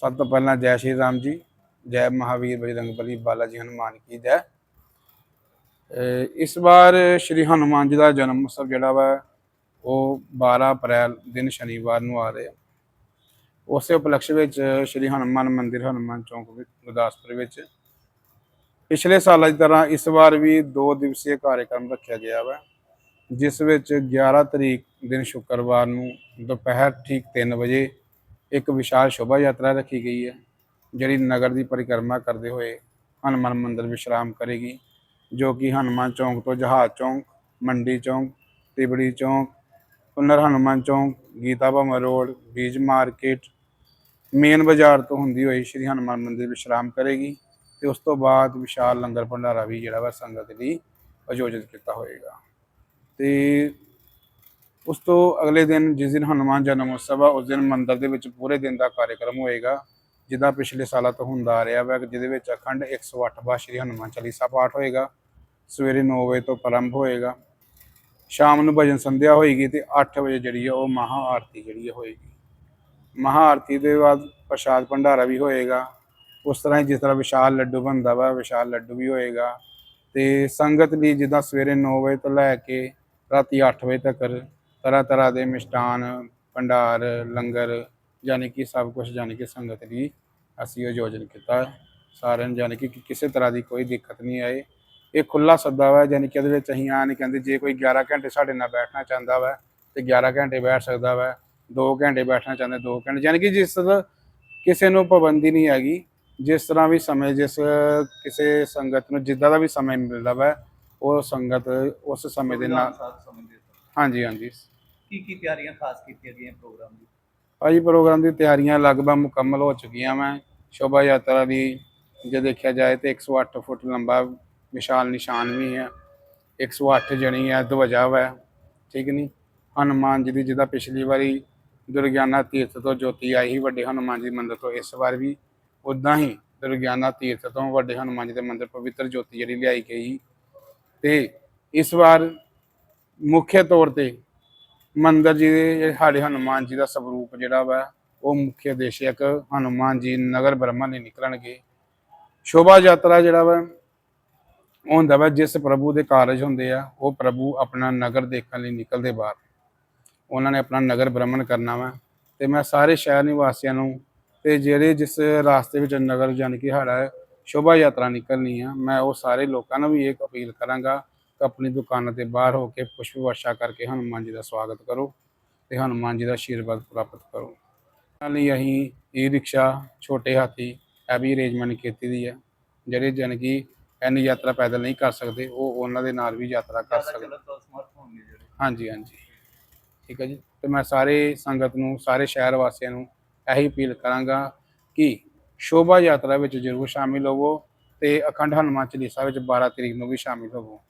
ਸਭ ਤੋਂ ਪਹਿਲਾਂ ਜੈ ਸ਼੍ਰੀ ਰਾਮ ਜੀ, ਜੈ ਮਹਾਵੀਰ ਬਜਰੰਗਬਲੀ ਬਾਲਾ ਜੀ, ਹਨੂਮਾਨ ਕੀ ਜੈ। ਇਸ ਵਾਰ ਸ਼੍ਰੀ ਹਨੂਮਾਨ ਜੀ ਦਾ ਜਨਮ ਉਤਸਵ ਜਿਹੜਾ ਵਾ, ਉਹ 12 ਅਪ੍ਰੈਲ ਦਿਨ ਸ਼ਨੀਵਾਰ ਨੂੰ ਆ ਰਿਹਾ ਉਸੇ ਉਪਲਕਸ਼ ਵਿੱਚ ਸ਼੍ਰੀ ਹਨੂਮਾਨ ਮੰਦਿਰ, ਹਨੂਮਾਨ ਚੌਂਕ ਵਿੱਚ ਗੁਰਦਾਸਪੁਰ ਵਿੱਚ ਪਿਛਲੇ ਸਾਲਾਂ ਦੀ ਤਰ੍ਹਾਂ ਇਸ ਵਾਰ ਵੀ ਦੋ ਦਿਵਸੀय ਕਾਰਜਕ੍ਰਮ ਰੱਖਿਆ ਗਿਆ ਵਾ, ਜਿਸ ਵਿੱਚ 11 ਤਰੀਕ ਦਿਨ ਸ਼ੁੱਕਰਵਾਰ ਨੂੰ ਦੁਪਹਿਰ ਠੀਕ 3 ਵਜੇ ਇੱਕ ਵਿਸ਼ਾਲ ਸ਼ੋਭਾ ਯਾਤਰਾ ਰੱਖੀ ਗਈ ਹੈ, ਜਿਹੜੀ ਨਗਰ ਦੀ ਪਰਿਕਰਮਾ ਕਰਦੇ ਹੋਏ ਹਨੂੰਮਾਨ ਮੰਦਿਰ ਵਿਸ਼ਰਾਮ ਕਰੇਗੀ, ਜੋ ਕਿ ਹਨੂੰਮਾਨ ਚੌਂਕ ਤੋਂ ਜਹਾਜ਼ ਚੌਂਕ, ਮੰਡੀ ਚੌਂਕ, ਤਿਬੜੀ ਚੌਂਕ, ਪੁਨਰ ਹਨੂੰਮਾਨ ਚੌਂਕ, ਗੀਤਾ ਭਵਨ ਰੋਡ, ਬੀਜ ਮਾਰਕੀਟ, ਮੇਨ ਬਾਜ਼ਾਰ ਤੋਂ ਹੁੰਦੀ ਹੋਈ ਸ਼੍ਰੀ ਹਨੂੰਮਾਨ ਮੰਦਿਰ ਵਿਸ਼ਰਾਮ ਕਰੇਗੀ ਤੇ ਉਸ ਤੋਂ ਬਾਅਦ ਵਿਸ਼ਾਲ ਲੰਗਰ ਭੰਡਾਰਾ ਵੀ ਜਿਹੜਾ ਵਾ ਸੰਗਤ ਲਈ ਆਯੋਜਿਤ ਕੀਤਾ ਹੋਏਗਾ। ਤੇ ਉਸ ਤੋਂ ਅਗਲੇ ਦਿਨ, ਜਿਸ ਦਿਨ ਹਨੂੰਮਾਨ ਜਨਮ ਉਤਸਵ ਆ, ਉਸ ਦਿਨ ਮੰਦਿਰ ਦੇ ਵਿੱਚ ਪੂਰੇ ਦਿਨ ਦਾ ਕਾਰਜਕ੍ਰਮ ਹੋਏਗਾ, ਜਿੱਦਾਂ ਪਿਛਲੇ ਸਾਲਾਂ ਤੋਂ ਹੁੰਦਾ ਆ ਰਿਹਾ ਵਾ, ਜਿਹਦੇ ਵਿੱਚ ਅਖੰਡ 108 ਬਾਰ ਸ਼੍ਰੀ ਹਨੂੰਮਾਨ ਚਾਲੀਸਾ ਪਾਠ ਹੋਏਗਾ, ਸਵੇਰੇ 9 ਵਜੇ ਤੋਂ ਪ੍ਰਾਰੰਭ ਹੋਏਗਾ, ਸ਼ਾਮ ਨੂੰ ਭਜਨ ਸੰਧਿਆ ਹੋਏਗੀ ਤੇ 8 ਵਜੇ ਜਿਹੜੀ ਆ, ਉਹ ਮਹਾ ਆਰਤੀ ਜਿਹੜੀ ਆ ਹੋਏਗੀ। ਮਹਾ ਆਰਤੀ ਦੇ ਬਾਅਦ ਪ੍ਰਸ਼ਾਦ ਭੰਡਾਰਾ ਵੀ ਹੋਏਗਾ, ਉਸ ਤਰ੍ਹਾਂ ਹੀ ਜਿਸ ਤਰ੍ਹਾਂ ਵਿਸ਼ਾਲ ਲੱਡੂ ਬਣਦਾ ਵਾ, ਵਿਸ਼ਾਲ ਲੱਡੂ ਵੀ ਹੋਏਗਾ, ਤੇ ਸੰਗਤ ਲਈ ਜਿੱਦਾਂ ਸਵੇਰੇ 9 ਵਜੇ ਤੋਂ ਲੈ ਕੇ ਰਾਤੀ 8 ਵਜੇ ਤੱਕ ਤਰ੍ਹਾਂ ਤਰ੍ਹਾਂ ਦੇ ਮਿਸ਼ਟਾਨ, ਭੰਡਾਰ, ਲੰਗਰ, ਯਾਨੀ ਕਿ ਸਭ ਕੁਝ ਯਾਨੀ ਕਿ ਸੰਗਤ ਲਈ ਅਸੀਂ ਆਯੋਜਨ ਕੀਤਾ। ਸਾਰਿਆਂ ਨੂੰ ਯਾਨੀ ਕਿ ਕਿਸੇ ਤਰ੍ਹਾਂ ਦੀ ਕੋਈ ਦਿੱਕਤ ਨਹੀਂ ਆਏ ਇਹ ਖੁੱਲਾ ਸੱਦਾ ਵਾ, ਯਾਨੀ ਕਿ ਇਹਦੇ ਵਿੱਚ ਅਸੀਂ ਆ ਨਹੀਂ ਕਹਿੰਦੇ, ਜੇ ਕੋਈ 11 ਘੰਟੇ ਸਾਡੇ ਨਾਲ ਬੈਠਣਾ ਚਾਹੁੰਦਾ ਵਾ ਤੇ 11 ਘੰਟੇ ਬੈਠ ਸਕਦਾ ਵਾ 2 ਘੰਟੇ ਬੈਠਣਾ ਚਾਹੁੰਦਾ 2 ਘੰਟੇ, ਯਾਨੀ ਕਿ ਜਿਸ ਤਰ੍ਹਾਂ ਕਿਸੇ ਨੂੰ ਪਾਬੰਦੀ ਨਹੀਂ ਹੈਗੀ, ਜਿਸ ਤਰ੍ਹਾਂ ਵੀ ਸਮੇਂ, ਜਿਸ ਕਿਸੇ ਸੰਗਤ ਨੂੰ ਜਿੱਦਾਂ ਦਾ ਵੀ ਸਮੇਂ ਮਿਲਦਾ ਵਾ, ਉਹ ਸੰਗਤ ਉਸ ਸਮੇਂ ਦੇ ਨਾਲ ਹਾਂਜੀ ਹਾਂਜੀ। ਕੀ ਕੀ ਤਿਆਰੀਆਂ ਖਾਸ ਕੀਤੀਆਂ ਗਈਆਂ ਪ੍ਰੋਗਰਾਮ ਦੀ? ਭਾਜੀ ਪ੍ਰੋਗਰਾਮ ਦੀ ਤਿਆਰੀਆਂ ਲਗਭਗ ਮੁਕੰਮਲ ਹੋ ਚੁੱਕੀਆਂ ਮੈਂ ਸ਼ੋਭਾ ਯਾਤਰਾ ਦੀ ਜੇ ਦੇਖਿਆ ਜਾਏ ਤੇ 108 ਫੁੱਟ ਲੰਬਾ ਵਿਸ਼ਾਲ ਨਿਸ਼ਾਨ ਵੀ ਹੈ। 108 ਜਣੀ ਹੈ ਧਵਜਾ ਵਾ ਠੀਕ ਨਹੀਂ ਹਨੂਮਾਨ ਜੀ ਦੀ ਜਿਹਦਾ ਪਿਛਲੀ ਵਾਰੀ ਦੁਰਗਿਆਨਾ ਤੀਰਥ ਤੋਂ ਜੋਤੀ ਆਈ ਸੀ ਵੱਡੇ ਹਨੂਮਾਨ ਜੀ ਮੰਦਿਰ ਤੋਂ ਇਸ ਵਾਰ ਵੀ ਉਦਾਂ ਹੀ ਦੁਰਗਿਆਨਾ ਤੀਰਥ ਤੋਂ ਵੱਡੇ ਹਨੂਮਾਨ ਜੀ ਦੇ ਮੰਦਿਰ ਪਵਿੱਤਰ ਜੋਤੀ ਜਿਹੜੀ ਲਿਆਈ ਗਈ ਤੇ ਇਸ ਵਾਰ ਮੁੱਖ ਤੌਰ ਤੇ ਮੰਦਰ ਜੀ ਦੇ ਸਾਡੇ ਹਨੂਮਾਨ ਜੀ ਦਾ ਸਵਰੂਪ ਜਿਹੜਾ ਵਾ, ਉਹ ਮੁੱਖ ਦੇਸ਼ਕ ਹਨੂਮਾਨ ਜੀ ਨਗਰ ਬ੍ਰਹਮਾ ਲਈ ਨਿਕਲਣਗੇ। ਸ਼ੋਭਾ ਯਾਤਰਾ ਜਿਹੜਾ ਵਾ, ਹੁੰਦਾ ਵਾ ਜਿਸ ਪ੍ਰਭੂ ਦੇ ਕਾਰਜ ਹੁੰਦੇ ਆ, ਉਹ ਪ੍ਰਭੂ ਆਪਣਾ ਨਗਰ ਦੇਖਣ ਲਈ ਨਿਕਲਦੇ ਬਾਹਰ। ਉਹਨਾਂ ਨੇ ਆਪਣਾ ਨਗਰ ਭ੍ਰਮਣ ਕਰਨਾ ਵਾ। ਤੇ ਮੈਂ ਸਾਰੇ ਸ਼ਹਿਰ ਨਿਵਾਸੀਆਂ ਨੂੰ ਤੇ ਜਿਹੜੇ ਜਿਸ ਰਾਸਤੇ ਵਿੱਚ ਨਗਰ ਜਾਣ ਕੇ ਸਾਡਾ ਸ਼ੋਭਾ ਯਾਤਰਾ ਨਿਕਲਣੀ ਆ, ਮੈਂ ਉਹ ਸਾਰੇ ਲੋਕਾਂ ਨੂੰ ਵੀ ਇਹ ਅਪੀਲ ਕਰਾਂਗਾ ਆਪਣੀ ਦੁਕਾਨਾਂ ਤੇ ਬਾਹਰ ਹੋ ਕੇ ਪੁਸ਼ਪ ਵਰਸ਼ਾ ਕਰਕੇ ਹਨੂਮਾਨ ਜੀ ਦਾ ਸਵਾਗਤ ਕਰੋ ਤੇ ਹਨੂਮਾਨ ਜੀ ਦਾ ਆਸ਼ੀਰਵਾਦ ਪ੍ਰਾਪਤ ਕਰੋ। ਨਾਲ ਲਈ ਅਸੀਂ ਈ ਰਿਕਸ਼ਾ ਛੋਟੇ ਹਾਥੀ ਇਹ ਵੀ ਅਰੇਂਜਮੈਂਟ ਕੀਤੀ ਦੀ ਹੈ ਜਿਹੜੇ ਜਨ ਕਿ ਇੰਨੀ ਯਾਤਰਾ ਪੈਦਲ ਨਹੀਂ ਕਰ ਸਕਦੇ ਉਹ ਉਹਨਾਂ ਦੇ ਨਾਲ ਵੀ ਯਾਤਰਾ ਕਰ ਸਕਦੇ। ਹਾਂਜੀ ਹਾਂਜੀ। ਠੀਕ ਹੈ ਜੀ। ਤੇ ਮੈਂ ਸਾਰੇ ਸੰਗਤ ਨੂੰ ਸਾਰੇ ਸ਼ਹਿਰ ਵਾਸੀਆਂ ਨੂੰ ਇਹੀ ਅਪੀਲ ਕਰਾਂਗਾ ਕਿ ਸ਼ੋਭਾ ਯਾਤਰਾ ਵਿੱਚ ਜ਼ਰੂਰ ਸ਼ਾਮਿਲ ਹੋਵੋ ਤੇ ਅਖੰਡ ਹਨੂਮਾਨ ਚਾਲੀਸਾ ਵਿੱਚ 12 ਤਰੀਕ ਨੂੰ ਵੀ ਸ਼ਾਮਿਲ ਹੋਵੋ।